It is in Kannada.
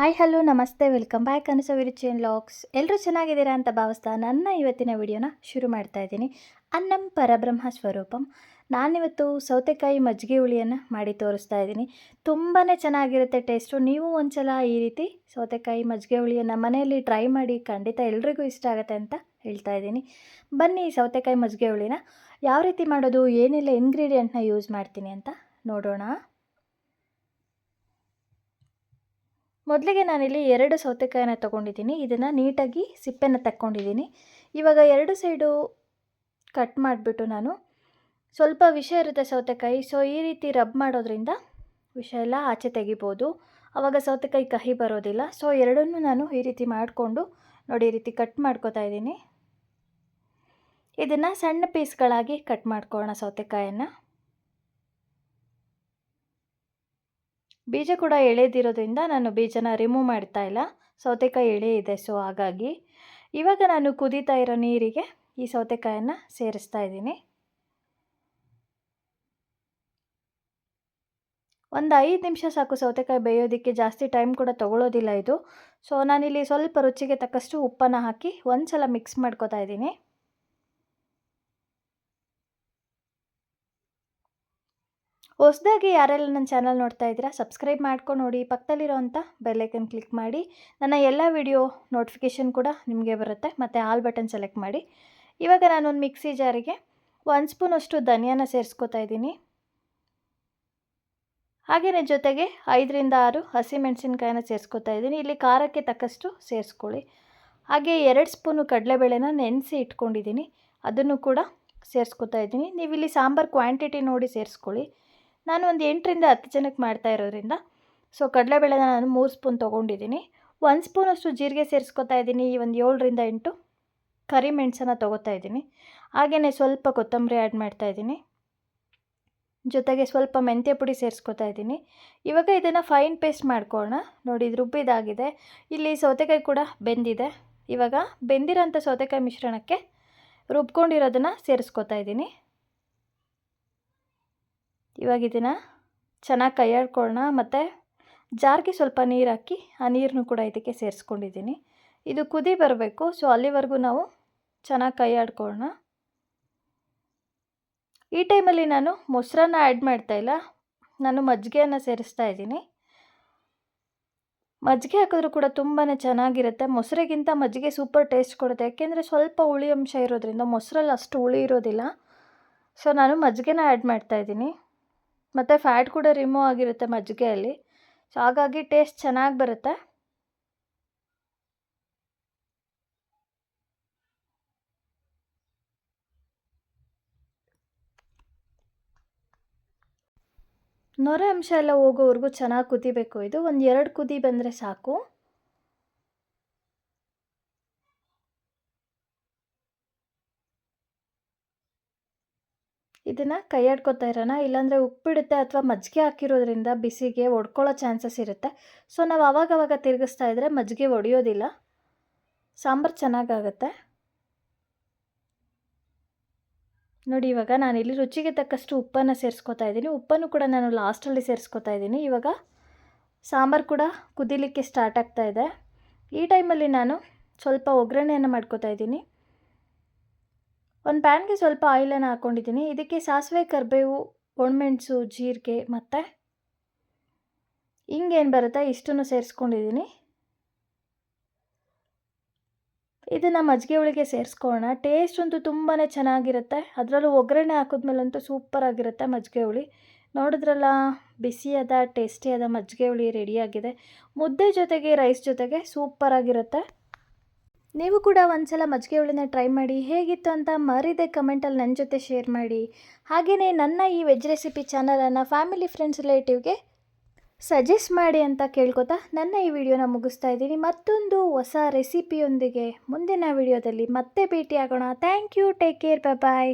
ಹಾಯ್ ಹಲೋ ನಮಸ್ತೆ. ವೆಲ್ಕಮ್ ಬ್ಯಾಕ್ ಅನಿಸೋ ವಿರುಚಿಯನ್ ಲಾಕ್ಸ್ ಎಲ್ಲರೂ ಚೆನ್ನಾಗಿದ್ದೀರಾ ಅಂತ ಭಾವಿಸ್ತಾ ನನ್ನ ಇವತ್ತಿನ ವಿಡಿಯೋನ ಶುರು ಮಾಡ್ತಾ ಇದ್ದೀನಿ. ಅನ್ನಂ ಪರಬ್ರಹ್ಮ ಸ್ವರೂಪಂ. ನಾನಿವತ್ತು ಸೌತೆಕಾಯಿ ಮಜ್ಜಿಗೆ ಹುಳಿಯನ್ನು ಮಾಡಿ ತೋರಿಸ್ತಾ ಇದ್ದೀನಿ. ತುಂಬಾ ಚೆನ್ನಾಗಿರುತ್ತೆ ಟೇಸ್ಟು ನೀವು ಒಂದ್ಸಲ ಈ ರೀತಿ ಸೌತೆಕಾಯಿ ಮಜ್ಜಿಗೆ ಹುಳಿಯನ್ನು ಮನೆಯಲ್ಲಿ ಟ್ರೈ ಮಾಡಿ ಖಂಡಿತ ಎಲ್ರಿಗೂ ಇಷ್ಟ ಆಗುತ್ತೆ ಅಂತ ಹೇಳ್ತಾ ಇದ್ದೀನಿ. ಬನ್ನಿ ಸೌತೆಕಾಯಿ ಮಜ್ಜಿಗೆ ಹುಳಿನ. ಯಾವ ರೀತಿ ಮಾಡೋದು, ಏನೆಲ್ಲ ಇಂಗ್ರೀಡಿಯೆಂಟ್ನ ಯೂಸ್ ಮಾಡ್ತೀನಿ ಅಂತ ನೋಡೋಣ. ಮೊದಲಿಗೆ ನಾನಿಲ್ಲಿ ಎರಡು ಸೌತೆಕಾಯಿನ ತೊಗೊಂಡಿದ್ದೀನಿ. ಇದನ್ನು ನೀಟಾಗಿ ಸಿಪ್ಪೆನ ತಕ್ಕೊಂಡಿದ್ದೀನಿ. ಇವಾಗ ಎರಡು ಸೈಡು ಕಟ್ ಮಾಡಿಬಿಟ್ಟು ನಾನು ಸ್ವಲ್ಪ ವಿಷ ಇರುತ್ತೆ ಸೌತೆಕಾಯಿ. ಸೊ, ಈ ರೀತಿ ರಬ್ ಮಾಡೋದ್ರಿಂದ ವಿಷ ಎಲ್ಲ ಆಚೆ ತೆಗಿಬೋದು. ಆವಾಗ ಸೌತೆಕಾಯಿ ಕಹಿ ಬರೋದಿಲ್ಲ. ಸೊ, ಎರಡನ್ನೂ ನಾನು ಈ ರೀತಿ ಮಾಡಿಕೊಂಡು ನೋಡಿ, ಈ ರೀತಿ ಕಟ್ ಮಾಡ್ಕೋತಾ ಇದ್ದೀನಿ. ಇದನ್ನು ಸಣ್ಣ ಪೀಸ್ಗಳಾಗಿ ಕಟ್ ಮಾಡ್ಕೊಳ್ಳೋಣ ಸೌತೆಕಾಯನ್ನು ಬೀಜ ಕೂಡ ಎಳೆದಿರೋದ್ರಿಂದ ನಾನು ಬೀಜನ ರಿಮೂವ್ ಮಾಡ್ತಾ ಇಲ್ಲ. ಸೌತೆಕಾಯಿ ಎಳೆ ಇದೆ ಸೊ ಹಾಗಾಗಿ ಇವಾಗ ನಾನು ಕುದೀತಾ ಇರೋ ನೀರಿಗೆ ಈ ಸೌತೆಕಾಯನ್ನು ಸೇರಿಸ್ತಾ ಇದ್ದೀನಿ. ಒಂದು ಐದು ನಿಮಿಷ ಸಾಕು ಸೌತೆಕಾಯಿ ಬೇಯೋದಕ್ಕೆ, ಜಾಸ್ತಿ ಟೈಮ್ ಕೂಡ ತೊಗೊಳ್ಳೋದಿಲ್ಲ ಇದು. ಸೊ ನಾನಿಲ್ಲಿ ಸ್ವಲ್ಪ ರುಚಿಗೆ ತಕ್ಕಷ್ಟು ಉಪ್ಪನ್ನು ಹಾಕಿ ಒಂದು ಸಲ ಮಿಕ್ಸ್ ಮಾಡ್ಕೋತಾ ಇದ್ದೀನಿ. ಹೊಸದಾಗಿ ಯಾರೆಲ್ಲ ನನ್ನ ಚಾನಲ್ ನೋಡ್ತಾ ಇದ್ದೀರಾ, ಸಬ್ಸ್ಕ್ರೈಬ್ ಮಾಡ್ಕೊಂಡು ನೋಡಿ. ಪಕ್ಕದಲ್ಲಿರೋವಂಥ ಬೆಲ್ಲೈಕನ್ ಕ್ಲಿಕ್ ಮಾಡಿ. ನನ್ನ ಎಲ್ಲ ವಿಡಿಯೋ ನೋಟಿಫಿಕೇಷನ್ ಕೂಡ ನಿಮಗೆ ಬರುತ್ತೆ. ಮತ್ತು ಆಲ್ ಬಟನ್ ಸೆಲೆಕ್ಟ್ ಮಾಡಿ. ಇವಾಗ ನಾನೊಂದು ಮಿಕ್ಸಿ ಜಾರಿಗೆ ಒಂದು ಸ್ಪೂನಷ್ಟು ಧನಿಯಾನ ಸೇರಿಸ್ಕೋತಾ ಇದ್ದೀನಿ. ಹಾಗೆಯೇ ಜೊತೆಗೆ ಐದರಿಂದ ಆರು ಹಸಿಮೆಣಸಿನ್ಕಾಯಿನ ಸೇರಿಸ್ಕೊತಾ ಇದ್ದೀನಿ. ಇಲ್ಲಿ ಖಾರಕ್ಕೆ ತಕ್ಕಷ್ಟು ಸೇರಿಸ್ಕೊಳ್ಳಿ. ಹಾಗೆ ಎರಡು ಸ್ಪೂನು ಕಡಲೆಬೇಳೆನ ನೆನೆಸಿ ಇಟ್ಕೊಂಡಿದ್ದೀನಿ. ಅದನ್ನು ಕೂಡ ಸೇರಿಸ್ಕೊತಾ ಇದ್ದೀನಿ. ನೀವು ಇಲ್ಲಿ ಸಾಂಬಾರು ಕ್ವಾಂಟಿಟಿ ನೋಡಿ ಸೇರಿಸ್ಕೊಳ್ಳಿ. ನಾನು ಒಂದು ಎಂಟರಿಂದ ಹತ್ತು ಜನಕ್ಕೆ ಮಾಡ್ತಾ ಇರೋದ್ರಿಂದ, ಸೊ ಕಡಲೆಬೇಳೆನ ನಾನು ಮೂರು ಸ್ಪೂನ್ ತೊಗೊಂಡಿದ್ದೀನಿ. ಒಂದು ಸ್ಪೂನಷ್ಟು ಜೀರಿಗೆ ಸೇರಿಸ್ಕೊತಾ ಇದ್ದೀನಿ, ಈ ಒಂದು ಏಳರಿಂದ ಎಂಟು ಕರಿಮೆಣಸನ್ನು ತೊಗೋತಾ ಇದ್ದೀನಿ. ಹಾಗೆಯೇ ಸ್ವಲ್ಪ ಕೊತ್ತಂಬರಿ ಆ್ಯಡ್ ಮಾಡ್ತಾ ಇದ್ದೀನಿ. ಜೊತೆಗೆ ಸ್ವಲ್ಪ ಮೆಂತ್ಯ ಪುಡಿ ಸೇರಿಸ್ಕೊತಾ ಇದ್ದೀನಿ. ಇವಾಗ ಇದನ್ನು ಫೈನ್ ಪೇಸ್ಟ್ ಮಾಡ್ಕೊಳ್ಳೋಣ. ನೋಡಿ, ಇದು ರುಬ್ಬಿದಾಗಿದೆ. ಇಲ್ಲಿ ಸೌತೆಕಾಯಿ ಕೂಡ ಬೆಂದಿದೆ. ಇವಾಗ ಬೆಂದಿರೋಂಥ ಸೌತೆಕಾಯಿ ಮಿಶ್ರಣಕ್ಕೆ ರುಬ್ಕೊಂಡಿರೋದನ್ನು ಸೇರಿಸ್ಕೊತಾ ಇದ್ದೀನಿ. ಇವಾಗ ಇದನ್ನು ಚೆನ್ನಾಗಿ ಕೈಯಾಡ್ಕೊಳ್ಳೋಣ ಮತ್ತು ಜಾರ್ಗೆ ಸ್ವಲ್ಪ ನೀರು ಹಾಕಿ, ಆ ನೀರನ್ನು ಕೂಡ ಇದಕ್ಕೆ ಸೇರಿಸ್ಕೊಂಡಿದ್ದೀನಿ. ಇದು ಕುದಿ ಬರಬೇಕು ಸೊ ಅಲ್ಲಿವರೆಗೂ ನಾವು ಚೆನ್ನಾಗಿ ಕೈಯಾಡ್ಕೊಳ್ಳೋಣ. ಈ ಟೈಮಲ್ಲಿ ನಾನು ಮೊಸರನ್ನ ಆ್ಯಡ್ ಮಾಡ್ತಾಯಿಲ್ಲ ನಾನು ಮಜ್ಜಿಗೆಯನ್ನು ಸೇರಿಸ್ತಾ ಇದ್ದೀನಿ. ಮಜ್ಜಿಗೆ ಹಾಕಿದ್ರೂ ಕೂಡ ತುಂಬಾ ಚೆನ್ನಾಗಿರುತ್ತೆ. ಮೊಸರಿಗಿಂತ ಮಜ್ಜಿಗೆ ಸೂಪರ್ ಟೇಸ್ಟ್ ಕೊಡುತ್ತೆ. ಯಾಕೆಂದರೆ ಸ್ವಲ್ಪ ಹುಳಿ ಅಂಶ ಇರೋದ್ರಿಂದ ಮೊಸರಲ್ಲಿ ಅಷ್ಟು ಹುಳಿ ಇರೋದಿಲ್ಲ. ಸೊ ನಾನು ಮಜ್ಜಿಗೆನ ಆ್ಯಡ್ ಮಾಡ್ತಾಯಿದ್ದೀನಿ ಮತ್ತು ಫ್ಯಾಟ್ ಕೂಡ ರಿಮೂವ್ ಆಗಿರುತ್ತೆ ಮಜ್ಜಿಗೆಯಲ್ಲಿ. ಸೊ ಹಾಗಾಗಿ ಟೇಸ್ಟ್ ಚೆನ್ನಾಗಿ ಬರುತ್ತೆ. ನೊರೆ ಅಂಶ ಎಲ್ಲ ಹೋಗೋವರೆಗೂ ಚೆನ್ನಾಗಿ ಕುದಿಬೇಕು. ಇದು ಒಂದು ಎರಡು ಕುದಿ ಬಂದರೆ ಸಾಕು. ಇದನ್ನು ಕೈ ಇರೋಣ. ಇಲ್ಲಾಂದರೆ ಉಪ್ಪಿಡುತ್ತೆ ಅಥವಾ ಮಜ್ಜಿಗೆ ಹಾಕಿರೋದ್ರಿಂದ ಬಿಸಿಗೆ ಒಡ್ಕೊಳ್ಳೋ ಚಾನ್ಸಸ್ ಇರುತ್ತೆ. ಸೊ, ನಾವು ಆವಾಗವಾಗ ತಿರುಗಿಸ್ತಾ ಇದ್ದರೆ ಮಜ್ಜಿಗೆ ಒಡೆಯೋದಿಲ್ಲ. ಸಾಂಬಾರು ಚೆನ್ನಾಗಾಗತ್ತೆ. ನೋಡಿ, ಇವಾಗ ನಾನು ಇಲ್ಲಿ ರುಚಿಗೆ ತಕ್ಕಷ್ಟು ಉಪ್ಪನ್ನು ಸೇರಿಸ್ಕೊತಾ ಇದ್ದೀನಿ. ಉಪ್ಪನ್ನು ಕೂಡ ನಾನು ಲಾಸ್ಟಲ್ಲಿ ಸೇರಿಸ್ಕೊತಾ ಇದ್ದೀನಿ. ಇವಾಗ ಸಾಂಬಾರು ಕೂಡ ಕುದಿಲಿಕ್ಕೆ ಸ್ಟಾರ್ಟ್ ಆಗ್ತಾ ಇದೆ. ಈ ಟೈಮಲ್ಲಿ ನಾನು ಸ್ವಲ್ಪ ಒಗ್ಗರಣೆಯನ್ನು ಮಾಡ್ಕೋತಾ ಇದ್ದೀನಿ. ಒಂದು ಪ್ಯಾನ್ಗೆ ಸ್ವಲ್ಪ ಆಯಿಲನ್ನು ಹಾಕ್ಕೊಂಡಿದ್ದೀನಿ ಇದಕ್ಕೆ ಸಾಸಿವೆ, ಕರಿಬೇವು, ಒಣಮೆಣಸು, ಜೀರಿಗೆ ಮತ್ತು ಹಿಂಗೇನು ಬರುತ್ತೆ ಇಷ್ಟನ್ನು ಸೇರಿಸ್ಕೊಂಡಿದ್ದೀನಿ. ಇದನ್ನು ಮಜ್ಜಿಗೆ ಒಳಗೆ ಸೇರಿಸ್ಕೊಳ್ಳೋಣ. ಟೇಸ್ಟ್ ಅಂತೂ ತುಂಬಾ ಚೆನ್ನಾಗಿರುತ್ತೆ. ಅದರಲ್ಲೂ ಒಗ್ಗರಣೆ ಹಾಕಿದ್ಮೇಲಂತೂ ಸೂಪರಾಗಿರುತ್ತೆ ಮಜ್ಜಿಗೆ ಹುಳಿ. ನೋಡಿದ್ರಲ್ಲ, ಬಿಸಿಯಾದ, ಟೇಸ್ಟಿಯಾದ ಮಜ್ಜಿಗೆ ಹುಳಿ ರೆಡಿಯಾಗಿದೆ ಮುದ್ದೆ ಜೊತೆಗೆ, ರೈಸ್ ಜೊತೆಗೆ ಸೂಪರಾಗಿರುತ್ತೆ ನೀವು ಕೂಡ ಒಂದ್ಸಲ ಮಜ್ಜಿಗೆ ಹುಳಿನ ಟ್ರೈ ಮಾಡಿ ಹೇಗಿತ್ತು ಅಂತ ಮರಿದೆ ಕಮೆಂಟಲ್ಲಿ ನನ್ನ ಜೊತೆ ಶೇರ್ ಮಾಡಿ. ಹಾಗೆಯೇ ನನ್ನ ಈ ವೆಜ್ ರೆಸಿಪಿ ಚಾನಲನ್ನು ಫ್ಯಾಮಿಲಿ ಫ್ರೆಂಡ್ಸ್ ರಿಲೇಟಿವ್ಗೆ ಸಜೆಸ್ಟ್ ಮಾಡಿ ಅಂತ ಕೇಳ್ಕೊತಾ ನನ್ನ ಈ ವಿಡಿಯೋನ ಮುಗಿಸ್ತಾ ಇದ್ದೀನಿ. ಮತ್ತೊಂದು ಹೊಸ ರೆಸಿಪಿಯೊಂದಿಗೆ ಮುಂದಿನ ವಿಡಿಯೋದಲ್ಲಿ ಮತ್ತೆ ಭೇಟಿಯಾಗೋಣ. Thank you take care bye